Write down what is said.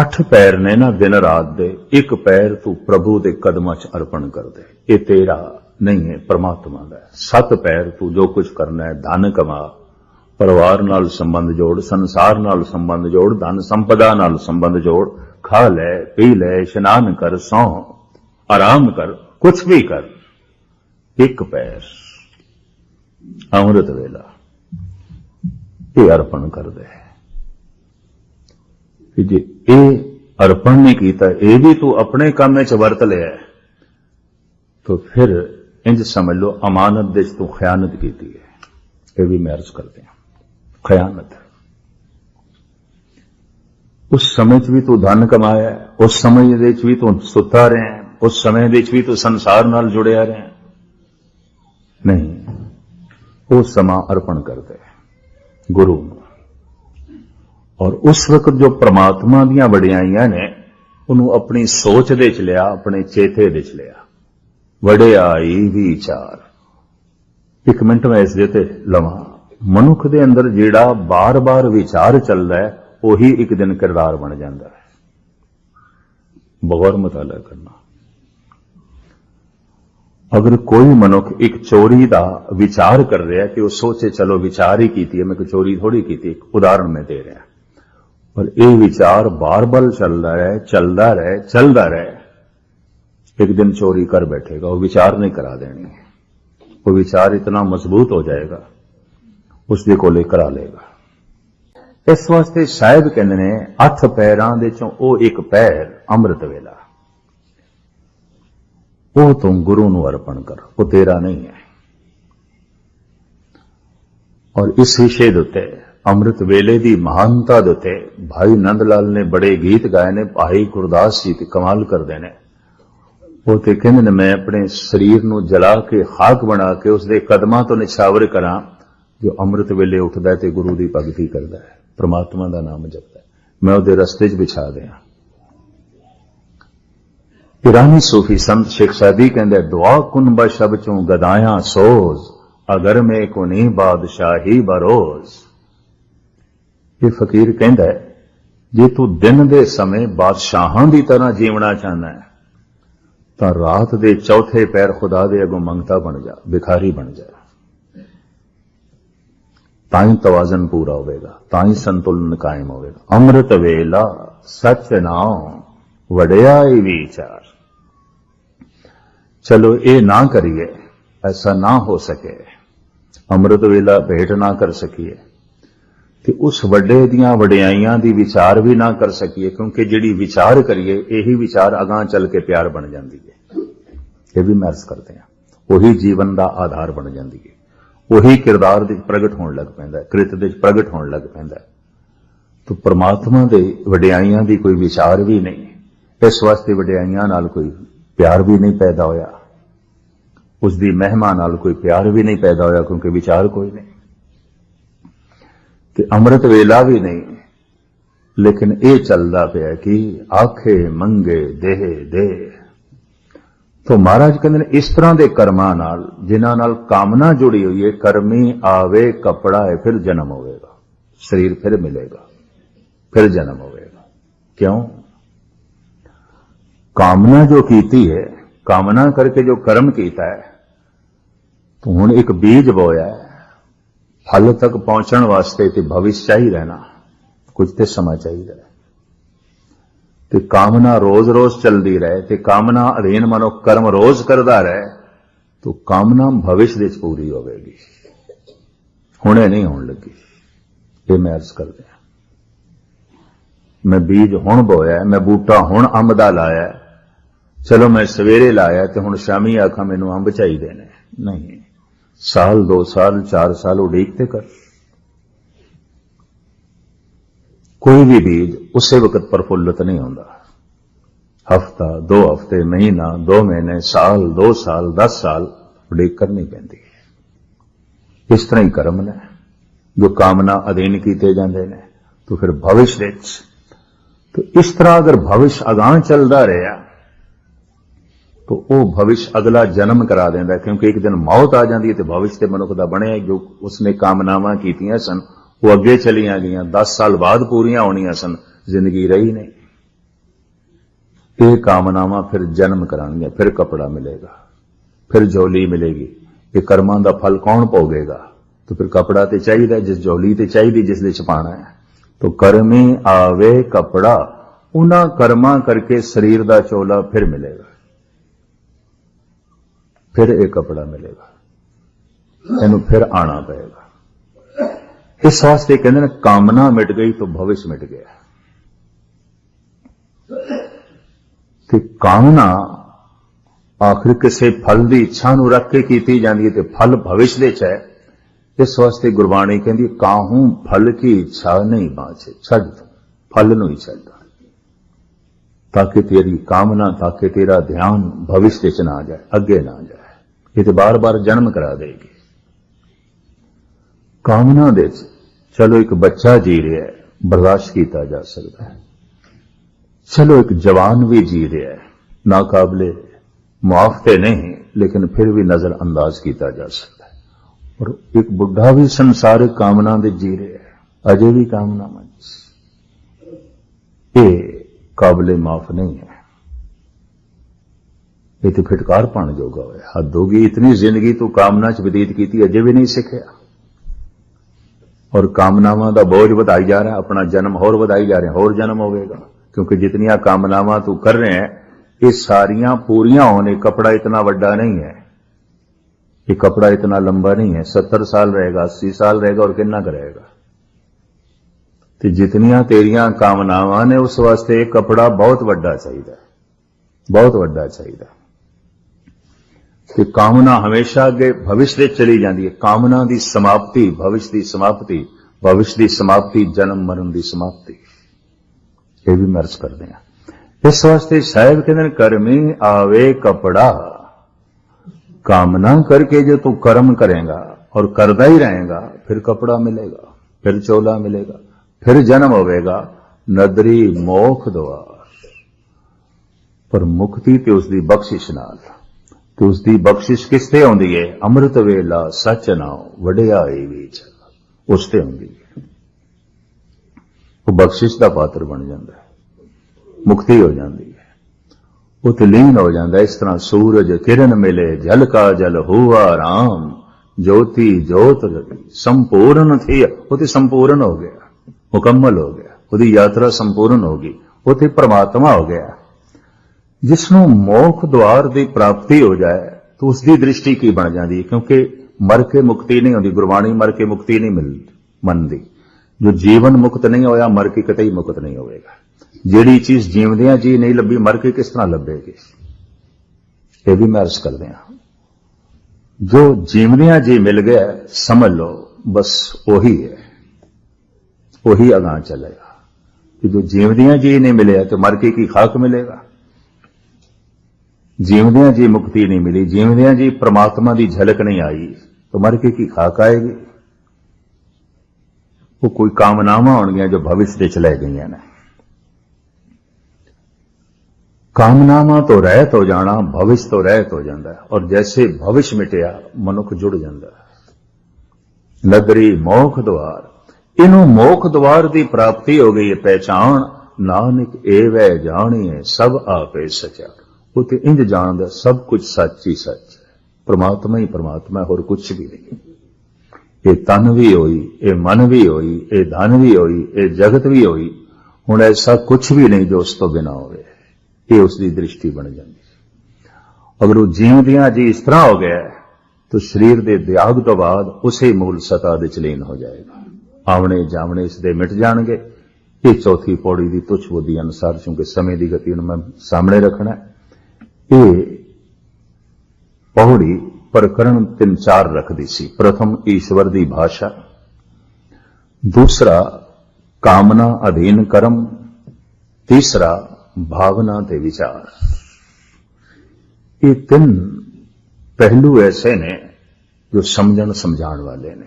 ਅੱਠ ਪੈਰ ਨੇ ਨਾ ਦਿਨ ਰਾਤ ਦੇ, ਇੱਕ ਪੈਰ ਤੂੰ ਪ੍ਰਭੂ ਦੇ ਕਦਮਾਂ 'ਚ ਅਰਪਣ ਕਰ ਦੇ ਇਹ ਤੇਰਾ ਨਹੀਂ ਹੈ, ਪਰਮਾਤਮਾ ਦਾ ਸੱਤ ਪੈਰ ਤੂੰ ਜੋ ਕੁਝ ਕਰਨਾ ਹੈ, ਧਨ ਕਮਾ। ਪਰਿਵਾਰ ਨਾਲ ਸੰਬੰਧ ਜੋੜ, ਸੰਸਾਰ ਨਾਲ ਸੰਬੰਧ ਜੋੜ, ਧਨ ਸੰਪਦਾ ਨਾਲ ਸੰਬੰਧ ਜੋੜ। ਖਾ ਲੈ, ਪੀ ਲੈ, ਇਸ਼ਨਾਨ ਕਰ, ਸੌ। ਆਰਾਮ ਕਰ ਕੁਝ ਵੀ ਕਰ। ਇੱਕ ਪੈਰ ਅੰਮ੍ਰਿਤ ਵੇਲਾ। ਇਹ ਅਰਪਣ ਕਰ ਦੇ ਕਿ ਜੇ ਇਹ ਅਰਪਣ ਨਹੀਂ ਕੀਤਾ, ਇਹ ਵੀ ਤੂੰ ਆਪਣੇ ਕੰਮ ਵਿੱਚ ਵਰਤ ਲਿਆ ਤਾਂ ਫਿਰ ਇੰਜ ਸਮਝ ਲਓ ਅਮਾਨਤ ਦੇ 'ਚ ਤੂੰ ਖਿਆਨਤ ਕੀਤੀ ਹੈ। ਇਹ ਵੀ ਮੈਂ ਅਰਜ਼ ਕਰਦੇ ਹਾਂ। ਖਿਆਨਤ। ਉਸ ਸਮੇਂ 'ਚ ਵੀ ਤੂੰ ਧਨ ਕਮਾਇਆ ਉਸ ਸਮੇਂ ਦੇ ਵਿੱਚ ਵੀ ਤੂੰ ਸੁੱਤਾ ਰਿਹਾ ਉਸ ਸਮੇਂ ਦੇ ਵਿੱਚ ਵੀ ਤੂੰ ਸੰਸਾਰ ਨਾਲ ਜੁੜਿਆ ਰਿਹਾ ਨਹੀਂ, ਉਹ ਸਮਾਂ ਅਰਪਣ ਕਰਦਾ ਗੁਰੂ ਨੂੰ ਔਰ ਉਸ ਵਕਤ ਜੋ ਪ੍ਰਮਾਤਮਾ ਦੀਆਂ ਵਡਿਆਈਆਂ ਨੇ, ਉਹਨੂੰ ਆਪਣੀ ਸੋਚ ਦੇ ਚ ਲਿਆ, ਆਪਣੇ ਚੇਤੇ ਦੇ ਚ ਲਿਆ। ਵਡਿਆਈ ਵਿਚਾਰ। ਇੱਕ ਮਿੰਟ ਮੈਂ ਇਸ ਦੇ ਤੇ ਲਵਾਂ। ਮਨੁੱਖ ਦੇ ਅੰਦਰ ਜਿਹੜਾ ਬਾਰ-ਬਾਰ ਵਿਚਾਰ ਚੱਲਦਾ ਹੈ, ਉਹੀ ਇੱਕ ਦਿਨ ਕਿਰਦਾਰ ਬਣ ਜਾਂਦਾ ਹੈ। ਬਗੌਰ ਮਤਾਲਾ ਕਰਨਾ। ਅਗਰ ਕੋਈ ਮਨੁੱਖ ਇੱਕ ਚੋਰੀ ਦਾ ਵਿਚਾਰ ਕਰ ਰਿਹਾ ਕਿ ਉਹ ਸੋਚੇ, ਚਲੋ ਵਿਚਾਰ ਹੀ ਕੀਤੀ ਹੈ, ਮੈਂ ਕੋਈ ਚੋਰੀ ਥੋੜੀ ਕੀਤੀ ਇੱਕ ਉਦਾਹਰਣ ਮੈਂ ਦੇ ਰਿਹਾ ਪਰ ਇਹ ਵਿਚਾਰ ਬਾਰ-ਬਾਰ ਚੱਲਦਾ ਰਹੇ ਚੱਲਦਾ ਰਹੇ ਚੱਲਦਾ ਰਹੇ। ਇੱਕ ਦਿਨ ਚੋਰੀ ਕਰ ਬੈਠੇਗਾ, ਉਹ ਵਿਚਾਰ ਨਹੀਂ ਕਰਾ ਦੇਣੀ। ਉਹ ਵਿਚਾਰ ਇਤਨਾ ਮਜ਼ਬੂਤ ਹੋ ਜਾਏਗਾ ਉਸ ਦੇ ਕੋਲੇ ਕਰਾ ਲੇਗਾ ਇਸ ਵਾਸਤੇ ਸਾਹਿਬ ਕਹਿੰਦੇ ਨੇ, ਅੱਠ ਪੈਰਾਂ ਦੇ ਚੋਂ ਉਹ ਇੱਕ ਪੈਰ ਅੰਮ੍ਰਿਤ ਵੇਲਾ। ਉਹ ਤੂੰ ਗੁਰੂ ਨੂੰ ਅਰਪਣ ਕਰ, ਉਹ ਤੇਰਾ ਨਹੀਂ ਹੈ। ਔਰ ਇਸ ਵਿਸ਼ੇ ਦੇ ਉੱਤੇ ਅੰਮ੍ਰਿਤ ਵੇਲੇ ਦੀ ਮਹਾਨਤਾ ਦੇ ਉੱਤੇ ਭਾਈ ਨੰਦ ਲਾਲ ਨੇ ਬੜੇ ਗੀਤ ਗਾਏ ਨੇ, ਭਾਈ ਗੁਰਦਾਸ ਜੀ ਤੇ ਕਮਾਲ ਕਰਦੇ ਨੇ। ਉਹ ਤੇ ਕਹਿੰਦੇ ਨੇ, ਮੈਂ ਆਪਣੇ ਸਰੀਰ ਨੂੰ ਜਲਾ ਕੇ, ਖਾਕ ਬਣਾ ਕੇ, ਉਸ ਦੇ ਕਦਮਾਂ ਤੋਂ ਨਿਛਾਵਰ ਕਰਾਂ, ਜੋ ਅੰਮ੍ਰਿਤ ਵੇਲੇ ਉੱਠਦਾ ਤੇ ਗੁਰੂ ਦੀ ਭਗਤੀ ਕਰਦਾ ਹੈ। ਪ੍ਰਮਾਤਮਾ ਦਾ ਨਾਮ ਜਪਦਾ ਮੈਂ ਉਹਦੇ ਰਸਤੇ 'ਚ ਵਿਛਾ ਦਿਆਂ। ਇਰਾਨੀ ਸੂਫੀ ਸੰਤ ਸ਼ੇਖ ਸਾਦੀ ਕਹਿੰਦਾ, ਦੁਆ ਕੁਨ ਬਸ਼ਬ ਚੋਂ ਗਦਾਇਆ ਸੋਜ਼, ਅਗਰ ਮੈਂ ਕੋ ਨਹੀਂ ਬਾਦਸ਼ਾਹੀ ਬਰੋਜ਼। ਇਹ ਫਕੀਰ ਕਹਿੰਦਾ ਹੈ, ਜੇ ਤੂੰ ਦਿਨ ਦੇ ਸਮੇਂ ਬਾਦਸ਼ਾਹਾਂ ਦੀ ਤਰ੍ਹਾਂ ਜੀਵਣਾ ਚਾਹੁੰਦਾ ਹੈ ਤਾਂ ਰਾਤ ਦੇ ਚੌਥੇ ਪੈਰ ਖੁਦਾ ਦੇ ਅੱਗੋਂ ਮੰਗਤਾ ਬਣ ਜਾ ਭਿਖਾਰੀ ਬਣ ਜਾ। ਤਾਂ ਹੀ ਤਵਾਜ਼ਨ ਪੂਰਾ ਹੋਵੇਗਾ ਤਾਂ ਹੀ ਸੰਤੁਲਨ ਕਾਇਮ ਹੋਵੇਗਾ। ਅੰਮ੍ਰਿਤ ਵੇਲਾ ਸੱਚ ਨਾਮ ਵਡਿਆਈ ਵਿਚਾਰ। ਚਲੋ ਇਹ ਨਾ ਕਰੀਏ ਐਸਾ ਨਾ ਹੋ ਸਕੇ। ਅੰਮ੍ਰਿਤ ਵੇਲਾ ਭੇਟ ਨਾ ਕਰ ਸਕੀਏ। ਤੇ ਉਸ ਵੱਡੇ ਦੀਆਂ ਵਡਿਆਈਆਂ ਦੀ ਵਿਚਾਰ ਵੀ ਨਾ ਕਰ ਸਕੀਏ, ਕਿਉਂਕਿ ਜਿਹੜੀ ਵਿਚਾਰ ਕਰੀਏ, ਇਹੀ ਵਿਚਾਰ ਅਗਾਹ ਚੱਲ ਕੇ ਪਿਆਰ ਬਣ ਜਾਂਦੀ ਹੈ। ਇਹ ਵੀ ਮੈਂ ਕਰਦੇ ਹਾਂ। ਉਹੀ ਜੀਵਨ ਦਾ ਆਧਾਰ ਬਣ ਜਾਂਦੀ ਹੈ। ਉਹੀ ਕਿਰਦਾਰ ਦੇ ਪ੍ਰਗਟ ਹੋਣ ਲੱਗ ਪੈਂਦਾ ਹੈ, ਕ੍ਰਿਤ ਦੇ ਵਿੱਚ ਪ੍ਰਗਟ ਹੋਣ ਲੱਗ ਪੈਂਦਾ ਹੈ। ਤੋ ਪ੍ਰਮਾਤਮਾ ਦੇ ਵਡਿਆਈਆਂ ਦੀ ਕੋਈ ਵਿਚਾਰ ਵੀ ਨਹੀਂ, ਇਸ ਵਾਸਤੇ ਵਡਿਆਈਆਂ ਨਾਲ ਕੋਈ ਪਿਆਰ ਵੀ ਨਹੀਂ ਪੈਦਾ ਹੋਇਆ। ਉਸ ਦੀ ਮਹਿਮਾ ਨਾਲ ਕੋਈ ਪਿਆਰ ਵੀ ਨਹੀਂ ਪੈਦਾ ਹੋਇਆ, ਕਿਉਂਕਿ ਵਿਚਾਰ ਕੋਈ ਨਹੀਂ। ਤੇ ਅੰਮ੍ਰਿਤ ਵੇਲਾ ਵੀ ਨਹੀਂ। ਲੇਕਿਨ ਇਹ ਚੱਲਦਾ ਪਿਆ ਕਿ ਆਖੇ ਮੰਗੇ ਦੇਹ ਦੇ। ਤੋ ਮਹਾਰਾਜ ਕਹਿੰਦੇ ਨੇ, ਇਸ ਤਰ੍ਹਾਂ ਦੇ ਕਰਮਾਂ ਨਾਲ, ਜਿਨ੍ਹਾਂ ਨਾਲ ਕਾਮਨਾ ਜੁੜੀ ਹੋਈ ਹੈ ਕਰਮੀ ਆਵੇ, ਕਪੜਾ ਹੈ ਫਿਰ ਜਨਮ ਹੋਵੇਗਾ। ਸਰੀਰ ਫਿਰ ਮਿਲੇਗਾ, ਫਿਰ ਜਨਮ ਹੋਵੇਗਾ। ਕਿਉਂ? ਕਾਮਨਾ ਜੋ ਕੀਤੀ ਹੈ ਕਾਮਨਾ ਕਰਕੇ ਜੋ ਕਰਮ ਕੀਤਾ ਹੈ ਤੂੰ ਹੁਣ ਇੱਕ ਬੀਜ ਬੋਇਆ ਹੈ ਹੱਲ ਤੱਕ ਪਹੁੰਚਣ ਵਾਸਤੇ ਤੇ ਭਵਿਸ਼ ਚਾਹੀਦਾ ਨਾ ਕੁਝ ਤੇ ਸਮਾਂ ਚਾਹੀਦਾ ਤੇ ਕਾਮਨਾ ਰੋਜ਼-ਰੋਜ਼ ਚੱਲਦੀ ਰਹੇ, ਤੇ ਕਾਮਨਾ ਅਧੀਨ ਮਨੋ ਕਰਮ ਰੋਜ਼ ਕਰਦਾ ਰਹੇ, ਤਾਂ ਕਾਮਨਾ ਭਵਿਸ਼ ਦੇ ਵਿੱਚ ਪੂਰੀ ਹੋਵੇਗੀ। ਹੁਣੇ ਨਹੀਂ ਹੋਣ ਲੱਗੀ। ਇਹ ਮੈਂ ਅਰਜ਼ ਕਰਦੇ ਹਾਂ। ਮੈਂ ਬੀਜ ਹੁਣ ਬੋਇਆ ਮੈਂ ਬੂਟਾ ਹੁਣ ਅੰਬ ਦਾ ਲਾਇਆ ਚਲੋ ਮੈਂ ਸਵੇਰੇ ਲਾਇਆ ਤੇ ਹੁਣ ਸ਼ਾਮੀ ਆਖਾਂ ਮੈਨੂੰ ਅੰਬ ਚਾਹੀਦੇ ਨੇ। ਨਹੀਂ। साल दो साल चार साल उड़ीकते कर कोई भी बीज उसे वक्त प्रफुल्लित नहीं होता हफ्ता दो हफ्ते महीना दो महीने साल दो साल दस साल उड़ीक करनी पैंती है इस तरह ही कर्म ने जो कामना अधीन किए जाते हैं तो फिर भविष्य तो इस तरह अगर भविष्य अगाह चलता रहा ਤੋ ਉਹ ਭਵਿਸ਼ ਅਗਲਾ ਜਨਮ ਕਰਾ ਦਿੰਦਾ ਕਿਉਂਕਿ ਇੱਕ ਦਿਨ ਮੌਤ ਆ ਜਾਂਦੀ ਹੈ ਤੇ ਭਵਿਸ਼ ਤੇ ਮਨੁੱਖ ਦਾ ਬਣਿਆ ਜੋ ਉਸਨੇ ਕਾਮਨਾਵਾਂ ਕੀਤੀਆਂ ਸਨ, ਉਹ ਅੱਗੇ ਚਲੀਆਂ ਗਈਆਂ 10 ਸਾਲ ਬਾਅਦ ਪੂਰੀਆਂ ਹੋਣੀਆਂ ਸਨ, ਜ਼ਿੰਦਗੀ ਰਹੀ ਨਹੀਂ। ਇਹ ਕਾਮਨਾਵਾਂ ਫਿਰ ਜਨਮ ਕਰਾਣਗੀਆਂ ਫਿਰ ਕਪੜਾ ਮਿਲੇਗਾ, ਫਿਰ ਜੋਲੀ ਮਿਲੇਗੀ, ਇਹ ਕਰਮਾਂ ਦਾ ਫਲ ਕੌਣ ਭੋਗੇਗਾ? ਤੋ ਫਿਰ ਕਪੜਾ ਤੇ ਚਾਹੀਦਾ, ਜਿਸ ਜੋਲੀ ਤੇ ਚਾਹੀਦੀ, ਜਿਸ ਦੇ ਛਪਾਣਾ ਹੈ। ਤੋ ਕਰਮੇ ਆਵੇ ਕਪੜਾ, ਉਹਨਾਂ ਕਰਮਾਂ ਕਰਕੇ ਸਰੀਰ ਦਾ ਚੋਲਾ ਫਿਰ ਮਿਲੇਗਾ। ਫਿਰ ਇਹ ਕਪੜਾ ਮਿਲੇਗਾ। ਇਹਨੂੰ ਫਿਰ ਆਣਾ ਪਏਗਾ। ਇਸ ਵਾਸਤੇ ਕਹਿੰਦੇ ਨੇ, ਕਾਮਨਾ ਮਿਟ ਗਈ ਤਾਂ ਭਵਿਸ਼ ਮਿਟ ਗਿਆ। ਤੇ ਕਾਮਨਾ ਆਖਰ ਕਿਸੇ ਫਲ ਦੀ ਇੱਛਾ ਨੂੰ ਰੱਖ ਕੇ ਕੀਤੀ ਜਾਂਦੀ ਹੈ ਤੇ ਫਲ ਭਵਿਸ਼ ਦੇ ਚ ਹੈ। ਇਸ ਵਾਸਤੇ ਗੁਰਬਾਣੀ ਕਹਿੰਦੀ ਕਾਹੂ ਫਲ ਕੀ ਇੱਛਾ ਨਹੀਂ ਬਾਛੇ ਛੱਡ ਤੂੰ, ਫਲ ਨੂੰ ਹੀ ਛੱਡ। ਤਾਂ ਕਿ ਤੇਰੀ ਕਾਮਨਾ, ਤਾਂ ਕਿ ਤੇਰਾ ਧਿਆਨ ਭਵਿਸ਼ ਦੇ ਚ ਨਾ ਜਾਏ, ਅੱਗੇ ਨਾ ਜਾਏ। ਇਹ ਤੇ ਬਾਰ-ਬਾਰ ਜਨਮ ਕਰਾ ਦੇਗੀ। ਕਾਮਨਾ ਦੇ ਚਲੋ ਇੱਕ ਬੱਚਾ ਜੀ ਰਿਹਾ ਹੈ, ਬਰਦਾਸ਼ਤ ਕੀਤਾ ਜਾ ਸਕਦਾ ਹੈ। ਚਲੋ ਇੱਕ ਜਵਾਨ ਵੀ ਜੀ ਰਿਹਾ ਹੈ, ਨਾਕਾਬਲੇ, ਮੁਆਫ ਤੇ ਨਹੀਂ, ਲੇਕਿਨ ਫਿਰ ਵੀ ਨਜ਼ਰ ਅੰਦਾਜ਼ ਕੀਤਾ ਜਾ ਸਕਦਾ ਹੈ। ਔਰ ਇੱਕ ਬੁੱਢਾ ਵੀ ਸੰਸਾਰਿਕ ਕਾਮਨਾ ਦੇ ਜੀ ਰਿਹਾ ਹੈ, ਅਜੇ ਵੀ ਕਾਮਨਾਵਾਂ ਇਹ ਕਾਬਲੇ ਮਾਫ ਨਹੀਂ ਹੈ। ਇਹ ਤੇ ਫਿਟਕਾਰ ਪਣ ਜੋਗਾ ਹੋਇਆ। ਹੱਦ ਹੋ ਗਈ, ਇਤਨੀ ਜ਼ਿੰਦਗੀ ਤੂੰ ਕਾਮਨਾ ਚ ਬਤੀਤ ਕੀਤੀ, ਅਜੇ ਵੀ ਨਹੀਂ ਸਿੱਖਿਆ। ਔਰ ਕਾਮਨਾਵਾਂ ਦਾ ਬੋਝ ਵਧਾਈ ਜਾ ਰਿਹਾ, ਆਪਣਾ ਜਨਮ ਹੋਰ ਵਧਾਈ ਜਾ ਰਿਹਾ, ਹੋਰ ਜਨਮ ਹੋਵੇਗਾ। ਕਿਉਂਕਿ ਜਿਤਨੀਆਂ ਕਾਮਨਾਵਾਂ ਤੂੰ ਕਰ ਰਿਹਾ ਹੈ, ਇਹ ਸਾਰੀਆਂ ਪੂਰੀਆਂ ਹੋਣੇ ਕਪੜਾ ਇਤਨਾ ਵੱਡਾ ਨਹੀਂ ਹੈ। ਇਹ ਕਪੜਾ ਇਤਨਾ ਲੰਬਾ ਨਹੀਂ ਹੈ 70 ਸਾਲ ਰਹੇਗਾ 80 ਸਾਲ ਰਹੇਗਾ ਔਰ ਕਿੰਨਾ ਕਰੇਗਾ ਤੇ ਜਿਤਨੀਆਂ ਤੇਰੀਆਂ ਕਾਮਨਾਵਾਂ ਨੇ, ਉਸ ਵਾਸਤੇ ਇਹ ਕਪੜਾ ਬਹੁਤ ਵੱਡਾ ਚਾਹੀਦਾ ਬਹੁਤ ਵੱਡਾ ਚਾਹੀਦਾ ਕਿ ਕਾਮਨਾ ਹਮੇਸ਼ਾ ਅੱਗੇ ਭਵਿਸ਼ ਦੇ ਚਲੀ ਜਾਂਦੀ ਹੈ ਕਾਮਨਾ ਦੀ ਸਮਾਪਤੀ ਭਵਿਸ਼ ਦੀ ਸਮਾਪਤੀ ਭਵਿਸ਼ ਦੀ ਸਮਾਪਤੀ ਜਨਮ ਮਰਨ ਦੀ ਸਮਾਪਤੀ ਇਹ ਵੀ ਮਰਜ਼ ਕਰਦੇ ਆ ਇਸ ਵਾਸਤੇ ਸਾਹਿਬ ਕਹਿੰਦੇ ਨੇ ਕਰਮੀ ਆਵੇ ਕਪੜਾ ਕਾਮਨਾ करके जो तू कर्म करेगा और करता ही रहेगा फिर कपड़ा मिलेगा फिर चोला मिलेगा फिर जन्म होवेगा नदरी मोख द्वार ਪਰ ਮੁਕਤੀ ਤੇ ਉਸ ਦੀ ਬਖਸ਼ਿਸ਼ ਨਾਲ ਉਸ ਦੀ ਬਖਸ਼ਿਸ਼ ਕਿਸ ਤੇ ਆਉਂਦੀ ਹੈ ਅੰਮ੍ਰਿਤ ਵੇਲਾ ਸੱਚ ਨਾਉ ਵਡਿਆਈ ਵਿੱਚ। ਉਸ ਤੇ ਆਉਂਦੀ ਹੈ ਉਹ ਬਖਸ਼ਿਸ਼ ਦਾ ਪਾਤਰ ਬਣ ਜਾਂਦਾ ਹੈ ਮੁਕਤੀ ਹੋ ਜਾਂਦੀ ਹੈ ਉਹ ਤੇ ਲੀਨ ਹੋ ਜਾਂਦਾ ਇਸ ਤਰ੍ਹਾਂ ਸੂਰਜ ਕਿਰਨ ਮਿਲੇ, ਜਲ ਕਾ ਜਲ ਹੁਆ ਰਾਮ, ਜੋਤੀ ਜੋਤ ਰਤੀ ਸੰਪੂਰਨ ਥੀ ਉਹ ਤੇ ਸੰਪੂਰਨ ਹੋ ਗਿਆ। ਮੁਕੰਮਲ ਹੋ ਗਿਆ। ਉਹਦੀ ਯਾਤਰਾ ਸੰਪੂਰਨ ਹੋ ਗਈ। ਉਹ ਤੇ ਪ੍ਰਮਾਤਮਾ ਹੋ ਗਿਆ। ਜਿਸ ਨੂੰ ਮੋਖ ਦੁਆਰ ਦੀ ਪ੍ਰਾਪਤੀ ਹੋ ਜਾਏ, ਤਾਂ ਉਸ ਦੀ ਦ੍ਰਿਸ਼ਟੀ ਕੀ ਬਣ ਜਾਂਦੀ? ਹੈ ਕਿਉਂਕਿ ਮਰ ਕੇ ਮੁਕਤੀ ਨਹੀਂ ਹੁੰਦੀ, ਗੁਰਬਾਣੀ ਮਰ ਕੇ ਮੁਕਤੀ ਨਹੀਂ ਮਿਲਦੀ ਮੰਨਦੀ। ਜੋ ਜੀਵਨ ਮੁਕਤ ਨਹੀਂ ਹੋਇਆ, ਮਰ ਕੇ ਕਿਤੇ ਹੀ ਮੁਕਤ ਨਹੀਂ ਹੋਵੇਗਾ। ਜਿਹੜੀ ਚੀਜ਼ ਜੀਵਦਿਆਂ ਜੀ ਨਹੀਂ ਲੱਭੀ, ਮਰ ਕੇ ਕਿਸ ਤਰ੍ਹਾਂ ਲੱਭੇਗੀ? ਇਹ ਵੀ ਮੈਂ ਅਰਜ਼ ਕਰਦੇ ਹਾਂ। ਜੋ ਜੀਵਦਿਆਂ ਜੀ ਮਿਲ ਗਿਆ, ਸਮਝ ਲਓ, ਬਸ ਉਹੀ ਹੈ। ਉਹੀ ਅਗਾਂ ਚੱਲੇਗਾ। ਕਿ ਜੋ ਜੀਵਦਿਆਂ ਜੀ ਨਹੀਂ ਮਿਲਿਆ, ਤੇ ਮਰ ਕੇ ਕੀ ਖਾਕ ਮਿਲੇਗਾ? ਜਿਉਂਦਿਆਂ ਜੀ ਮੁਕਤੀ ਨਹੀਂ ਮਿਲੀ, ਜਿਉਂਦਿਆਂ ਜੀ ਪ੍ਰਮਾਤਮਾ ਦੀ ਝਲਕ ਨਹੀਂ ਆਈ, ਤਾਂ ਮਰ ਕੇ ਕੀ ਖਾਕ ਆਏਗੀ? ਉਹ ਕੋਈ ਕਾਮਨਾਵਾਂ ਹੋਣਗੀਆਂ ਜੋ ਭਵਿਸ਼ ਦੇ ਚ ਲੈ ਗਈਆਂ ਨੇ। ਕਾਮਨਾਵਾਂ ਤੋਂ ਰਹਿਤ ਹੋ ਜਾਣਾ ਭਵਿਸ਼ ਤੋਂ ਰਹਿਤ ਹੋ ਜਾਂਦਾ ਹੈ, ਔਰ ਜੈਸੇ ਭਵਿਸ਼ ਮਿਟਿਆ, ਮਨੁੱਖ ਜੁੜ ਜਾਂਦਾ ਹੈ। ਨਗਰੀ ਮੋਖ ਦਵਾਰ ਇਹਨੂੰ ਮੋਖ ਦਵਾਰ ਦੀ ਪ੍ਰਾਪਤੀ ਹੋ ਗਈ ਹੈ ਪਹਿਚਾਨ ਨਾਨਕ ਏ ਵੈ ਜਾਣੀਏ ਸਭ ਆਪੇ ਸਚਾ। ਉਹ ਤੇ ਇੰਜ ਜਾਣਦਾ ਸਭ ਕੁਝ ਸੱਚ ਹੀ ਸੱਚ ਹੈ। ਪ੍ਰਮਾਤਮਾ ਹੀ ਪ੍ਰਮਾਤਮਾ ਹੋਰ ਕੁਝ ਵੀ ਨਹੀਂ। ਇਹ ਤਨ ਵੀ ਹੋਈ ਇਹ ਮਨ ਵੀ ਹੋਈ ਇਹ ਧਨ ਵੀ ਹੋਈ ਇਹ ਜਗਤ ਵੀ ਹੋਈ। ਹੁਣ ਐਸਾ ਕੁਝ ਵੀ ਨਹੀਂ ਜੋ ਉਸ ਤੋਂ ਬਿਨਾ ਹੋਵੇ। ਇਹ ਉਸ ਦੀ ਦ੍ਰਿਸ਼ਟੀ ਬਣ ਜਾਂਦੀ ਹੈ। ਅਗਰ ਉਹ ਜੀਵਦਿਆਂ ਜੀ ਇਸ ਤਰ੍ਹਾਂ ਹੋ ਗਿਆ ਤਾਂ ਸਰੀਰ ਦੇ ਦਿਆਗ ਤੋਂ ਬਾਅਦ ਉਸੇ ਮੂਲ ਸਤਾ ਦੇ ਚਲੀਨ ਹੋ ਜਾਏਗਾ। ਆਵਣੇ ਜਾਵਣੇ ਇਸ ਦੇ ਮਿਟ ਜਾਣਗੇ। ਇਹ ਚੌਥੀ ਪੌੜੀ ਦੀ ਤੁਛ ਬੁੱਧੀ ਅਨੁਸਾਰ ਕਿਉਂਕਿ ਸਮੇਂ ਦੀ ਗਤੀ ਨੂੰ ਮੈਂ ਸਾਹਮਣੇ ਰੱਖਣਾ ਹੈ, ਇਹ ਪੌੜੀ ਪ੍ਰਕਰਣ ਤਿੰਨ ਚਾਰ ਰੱਖਦੀ ਸੀ। ਪ੍ਰਥਮ ਈਸ਼ਵਰ ਦੀ ਭਾਸ਼ਾ, ਦੂਸਰਾ ਕਾਮਨਾ ਅਧੀਨ ਕਰਮ, ਤੀਸਰਾ ਭਾਵਨਾ ਤੇ ਵਿਚਾਰ। ਇਹ ਤਿੰਨ ਪਹਿਲੂ ਐਸੇ ਨੇ ਜੋ ਸਮਝਣ ਸਮਝਾਉਣ ਵਾਲੇ ਨੇ।